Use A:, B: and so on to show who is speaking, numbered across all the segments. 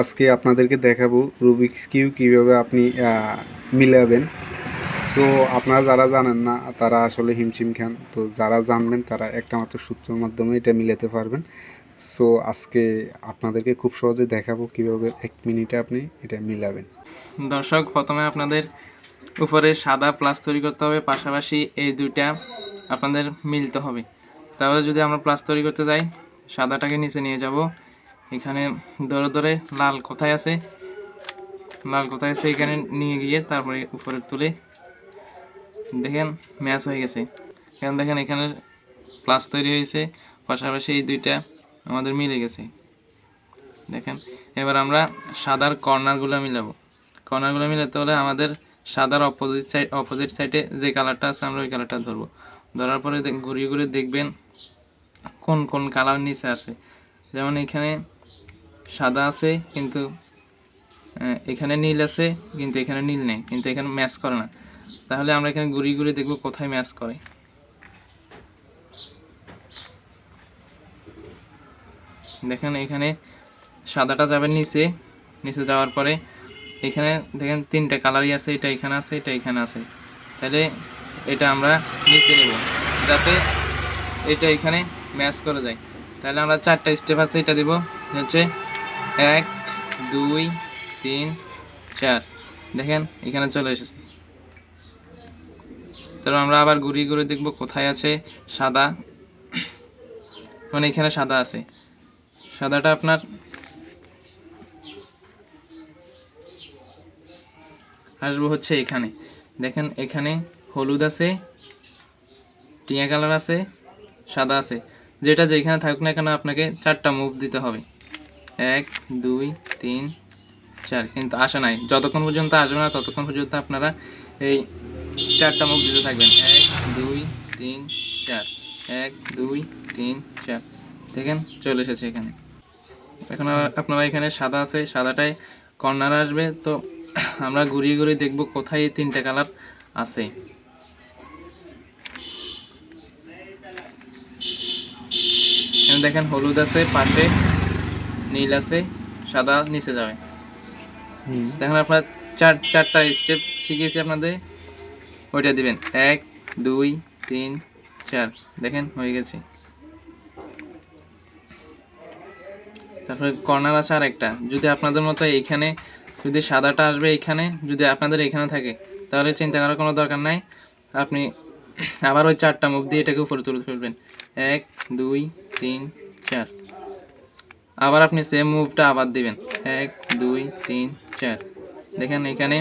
A: আজকে আপনাদেরকে দেখাবো রুবিক্স কিউ কীভাবে আপনি মিলাবেন। সো আপনারা যারা জানেন না, তারা আসলে হিমশিম খান। তো যারা জানবেন, তারা একটা মাত্র সূত্রের মাধ্যমে এটা মিলাতে পারবেন। সো আজকে আপনাদেরকে খুব সহজে দেখাবো কীভাবে এক মিনিটে আপনি এটা মিলাবেন।
B: দর্শক, প্রথমে আপনাদের উপরে সাদা প্লাস তৈরি করতে হবে, পাশাপাশি এই দুইটা আপনাদের মিলতে হবে। তাহলে যদি আমরা প্লাস তৈরি করতে যাই, সাদাটাকে নিচে নিয়ে যাব। এখানে ধরে ধরে লাল কোথায় আছে? লাল কোথায় আছে এখানে নিয়ে গিয়ে তারপরে উপরে তুলে দেখেন ম্যাচ হয়ে গেছে। এখানে দেখেন এখানে প্লাস তৈরি হয়েছে, পাশাপাশি এই দুইটা আমাদের মিলে গেছে। দেখেন, এবার আমরা সাদার কর্নারগুলো মিলাবো। কর্নারগুলো মিলাতে হলে আমাদের সাদার অপোজিট সাইড অপোজিট সাইডে যে কালারটা আছে আমরা ওই কালারটা ধরবো। ধরার পরে ঘুরিয়ে ঘুরে দেখবেন কোন কোন কালার নিচে আছে। যেমন এখানে সাদা আছে, কিন্তু এখানে নীল আছে, কিন্তু এখানে নীল নেই, কিন্তু এখানে ম্যাচ করে না। তাহলে আমরা এখানে ঘুরিয়ে ঘুরিয়ে দেখব কোথায় ম্যাচ করে। দেখেন এখানে সাদাটা যাবে নিচে নিচে যাওয়ার পরে এখানে দেখেন তিনটা কালারই আছে, এটা এখানে আছে, এটা এখানে আছে। তাহলে এটা আমরা নিচে নেব, যাতে এটা এখানে ম্যাচ করে যায়। তাহলে আমরা চারটা স্টেপ আছে, এটা দেব হচ্ছে এক, দুই, তিন, চার। দেখেন, এখানে চলে এসেছে। তারপর আমরা আবার ঘুরিয়ে ঘুরে দেখব কোথায় আছে সাদা। মানে এখানে সাদা আছে। সাদাটা আপনার আসব হচ্ছে এখানে। দেখেন, এখানে হলুদ আছে, টিয়া কালার আছে, সাদা আছে। যেটা যেখানে থাকুক না কেন আপনাকে চারটা মুভ দিতে হবে। এক, দুই, তিন, চার, কিন্তু আসে নাই। যতক্ষণ পর্যন্ত আসবে না, ততক্ষণ পর্যন্ত আপনারা এই চারটা মুখ দিতে থাকবেন। এক, দুই, তিন, চার। এক, দুই, তিন, চার। দেখেন, চলে এসেছে এখানে। এখন আপনারা এখানে সাদা আছে সাদাটায় কর্নার আসবে। তো আমরা ঘুরিয়ে ঘুরিয়ে দেখব কোথায় তিনটা কালার আছে। দেখেন, হলুদ আছে পাশে। নীল আছে সাদা নিচে যাবে। দেখেন আপনার চার চারটা স্টেপ শিখিয়েছি আপনাদের। ওইটা দিবেন। এক দুই তিন চার। দেখেন হয়ে গেছে। তারপরে কর্নার আছে আর একটা যদি আপনাদের মতো এইখানে যদি সাদাটা আসবে এইখানে যদি আপনাদের এখানে থাকে তাহলে চিন্তা করার কোনো দরকার নাই। আপনি আবার ওই চারটা মুখ দিয়ে এটাকে উপরে তুলে ফেলবেন এক দুই তিন চার। আবার আপনি সেম মুভটা আবার দিবেন। এক, দুই, তিন, চার। দেখেন এখানে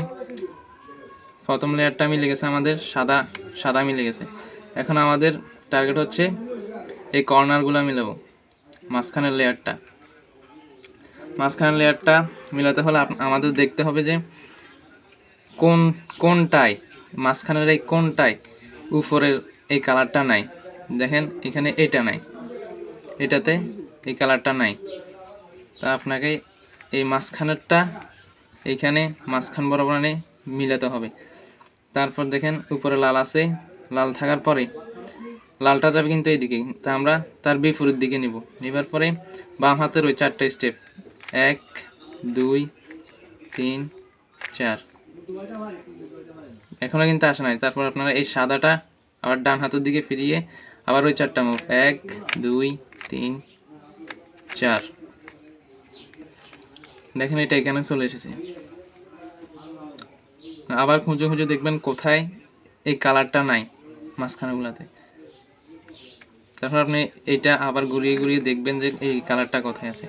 B: প্রথম লেয়ারটা মিলে গেছে আমাদের, সাদা সাদা মিলে গেছে। এখন আমাদের টার্গেট হচ্ছে এই কর্নারগুলো মিলাবো, মাঝখানের লেয়ারটা মাঝখানের লেয়ারটা মিলাতে হলে আমাদের দেখতে হবে যে কোন, কোনটায়, মাঝখানের এই কোনটায় উপরের এই কালারটা নাই। দেখেন এখানে এটা নাই। এটাতে এই কালারটা নাই। তা আপনাকে এই মাঝখানেরটা এইখানে মাঝখান বরাবর এনে মিলাতে হবে। তারপর দেখেন উপরে লাল আছে, লাল থাকার পরে লালটা যাবে কিন্তু এইদিকে। তা আমরা তার বিপরীত দিকে নিব। নেবার পরে বাম হাতের ওই চারটা স্টেপ এক, দুই, তিন, চার। এখনও কিন্তু আসে নাই। তারপর আপনারা এই সাদাটা আবার ডান হাতের দিকে ফিরিয়ে আবার ওই চারটা মুখ। এক, দুই, তিন, চার। দেখেন এটা এখানে চলে এসেছে। আবার খুঁজে খুঁজে দেখবেন কোথায় এই কালারটা নাই মাঝখানেগুলোতে। তারপর আপনি এইটা আবার ঘুরিয়ে ঘুরিয়ে দেখবেন যে এই কালারটা কোথায় আছে।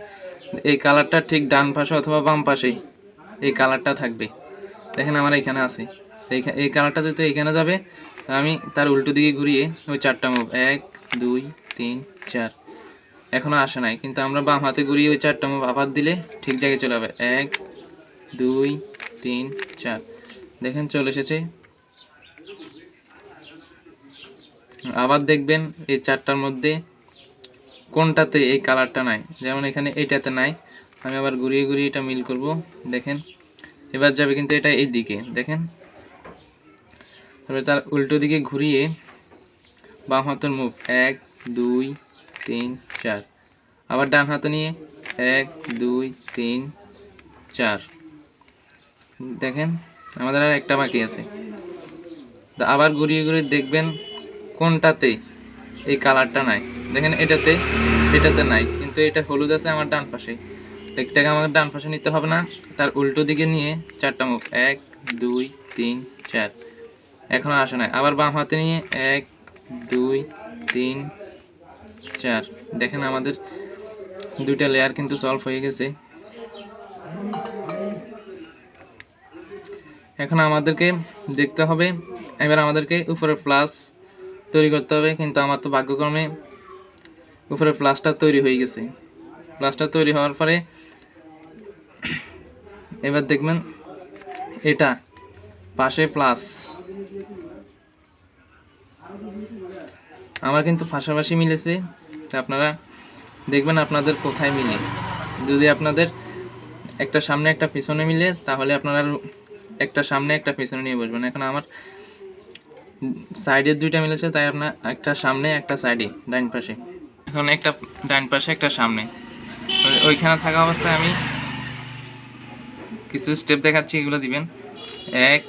B: এই কালারটা ঠিক ডান পাশে অথবা বাম পাশেই এই কালারটা থাকবে। দেখেন আমার এখানে আছে। এই কালারটা যদি এখানে যাবে আমি তার উল্টো দিকে ঘুরিয়ে ওই চারটা মুভ এক, দুই, তিন, চার। এখনও আসে নাই, কিন্তু আমরা বাম হাতে ঘুরিয়ে ওই চারটা আবার দিলে ঠিক জায়গায় চলে যাবে। এক, দুই, তিন, চার। দেখেন চলে এসেছে। আবার দেখবেন এই চারটার মধ্যে কোনটাতে এই কালারটা নাই। যেমন এখানে এইটাতে নাই। আমি আবার ঘুরিয়ে ঘুরিয়ে এটা মিল করব। দেখেন, এবার যাবে কিন্তু এটা এই দিকে দেখেন, তারপরে তার উল্টো দিকে ঘুরিয়ে বাম হাতের মুভ এক, দুই তিন, চার। আবার ডান হাতে নিয়ে এক, দুই, তিন, চার। দেখেন, আমাদের আর একটা বাকি আছে। আবার ঘুরিয়ে ঘুরিয়ে দেখবেন কোনটাতে এই কালারটা নাই। দেখেন, এটাতে এটাতে নাই। কিন্তু এটা হলুদ আছে আমার ডান পাশে। একটাকে আমাকে ডান পাশে নিতে হবে না। তার উল্টো দিকে নিয়ে চারটা মুখ। এক, দুই, তিন, চার। এখনও আসে নাই। আবার বাম হাতে নিয়ে এক, দুই, তিন চার। দেখেন আমাদের দুইটা লেয়ার কিন্তু সলভ হয়ে গেছে। এখন আমাদেরকে দেখতে হবে, এবার আমাদেরকে উপরে প্লাস তৈরি করতে হবে, কিন্তু আমার তো ভাগ্যক্রমে উপরে প্লাসটা তৈরি হয়ে গেছে। প্লাসটা তৈরি হওয়ার পরে এবার দেখবেন এটা পাশে প্লাস আমার কিন্তু পাশাপাশি মিলেছে আপনারা দেখবেন আপনাদের কোথায় মিলে। যদি আপনাদের একটা সামনে একটা পিছনে মিলে, তাহলে আপনারা একটা সামনে একটা পিছনে নিয়ে বসবেন। এখন আমার সাইডের দুইটা মিলেছে, তাই আপনার একটা সামনে, একটা সাইডে ডাইন পাশে। এখন একটা ডাইন পাশে, একটা সামনে। ওইখানে থাকা অবস্থায় আমি কিছু স্টেপ দেখাচ্ছি, এগুলো দিবেন। এক,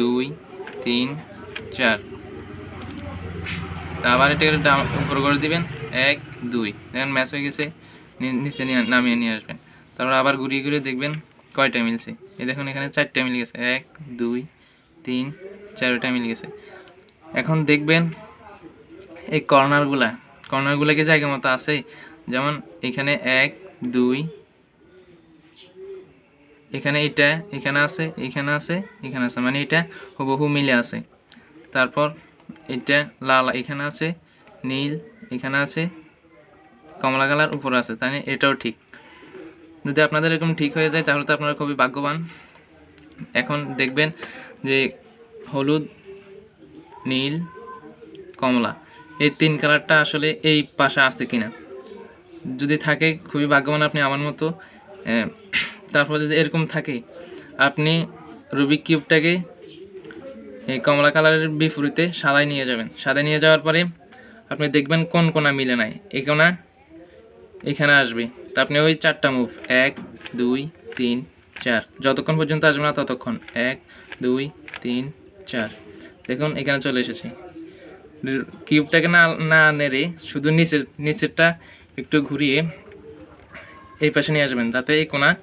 B: দুই, তিন, চার। আবার এটাকে ডাউন উপর করে দিবেন। এক, দুই। দেখেন ম্যাচ হয়ে গেছে। নিচে নিয়ে নামিয়ে নিয়ে আসবেন। তারপর আবার ঘুরিয়ে ঘুরিয়ে দেখবেন কয়টা মিলছে। এই দেখুন এখানে চারটা মিলে গেছে। এক, দুই, তিন, চারটা মিলে গেছে। এখন দেখবেন এই কর্নারগুলা কর্নারগুলা কি জায়গা মতো আছে? যেমন এখানে এক, দুই, এখানে এটা, এখানে আছে এখানে আছে এখানে আছে। মানে এটা হুবহু মিলে আছে। তারপর এটা লাল, এখানে আছে নীল, এখানে আছে কমলা কালার, উপরে আছে, তাই? এটাও ঠিক। যদি আপনাদের এরকম ঠিক হয়ে যায়, তাহলে তো আপনারা খুবই ভাগ্যবান। এখন দেখবেন যে হলুদ, নীল, কমলা, এই তিন কালারটা আসলে এই পাশে আছে কিনা। যদি থাকে, খুবই ভাগ্যবান আপনি আমার মতো। তারপর যদি এরকম থাকে, আপনি রুবিক কিউবটাকে এই কমলা কালারের বিপরীতে সাদায় নিয়ে যাবেন। সাদায় নিয়ে যাওয়ার পরে আপনি দেখবেন কোন কোনা মিলে নাই। এই কোনা এখানে আসবে। তা আপনি ওই চারটা মুভ এক, দুই, তিন, চার। যতক্ষণ পর্যন্ত আসবে না ততক্ষণ। এক, দুই, তিন, চার। দেখুন, এখানে চলে এসেছে। কিউবটাকে না না নেড়ে শুধু নিচের, নিচেরটা একটু ঘুরিয়ে এই পাশে নিয়ে আসবেন যাতে এই কোনা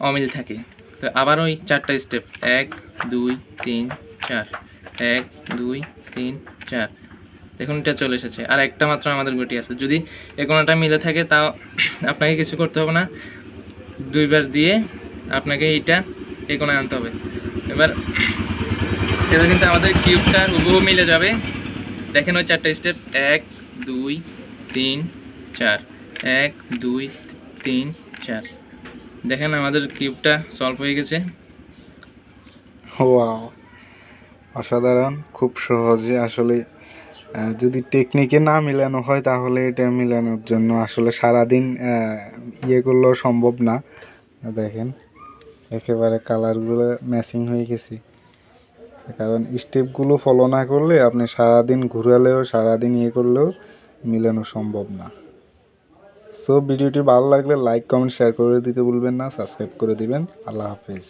B: অমিল থাকে। তো আবার ওই চারটা স্টেপ এক, দুই, তিন চার, এক, দুই, তিন, চার। দেখুন, এটা চলে এসেছে। আর একটা মাত্র আমাদের গুটি আছে। যদি এ কোনাটা মিলে থাকে, তাও আপনাকে কিছু করতে হবে না। দুইবার দিয়ে আপনাকে এইটা এই কোনায় আনতে হবে। এবার এটা কিন্তু আমাদের কিউবটা হুবহু মিলে যাবে। দেখেন ওই চারটা স্টেপ এক, দুই, তিন, চার। এক, দুই, তিন, চার। দেখেন আমাদের কিউবটা সলভ হয়ে গেছে।
A: ওয়াও অসাধারণ, খুব সহজে আসলে যদি টেকনিকে না মিলানো হয় তাহলে এটা মিলানোর জন্য আসলে সারাদিন ইয়ে করলেও সম্ভব না। দেখেন, একেবারে কালারগুলো ম্যাচিং হয়ে গেছে। কারণ স্টেপগুলো ফলো না করলে আপনি সারাদিন ঘুরালেও, সারাদিন ইয়ে করলেও মিলানো সম্ভব না। সো ভিডিওটি ভালো লাগলে লাইক কমেন্ট শেয়ার করে দিতে ভুলবেন না সাবস্ক্রাইব করে দিবেন। আল্লাহ হাফিজ।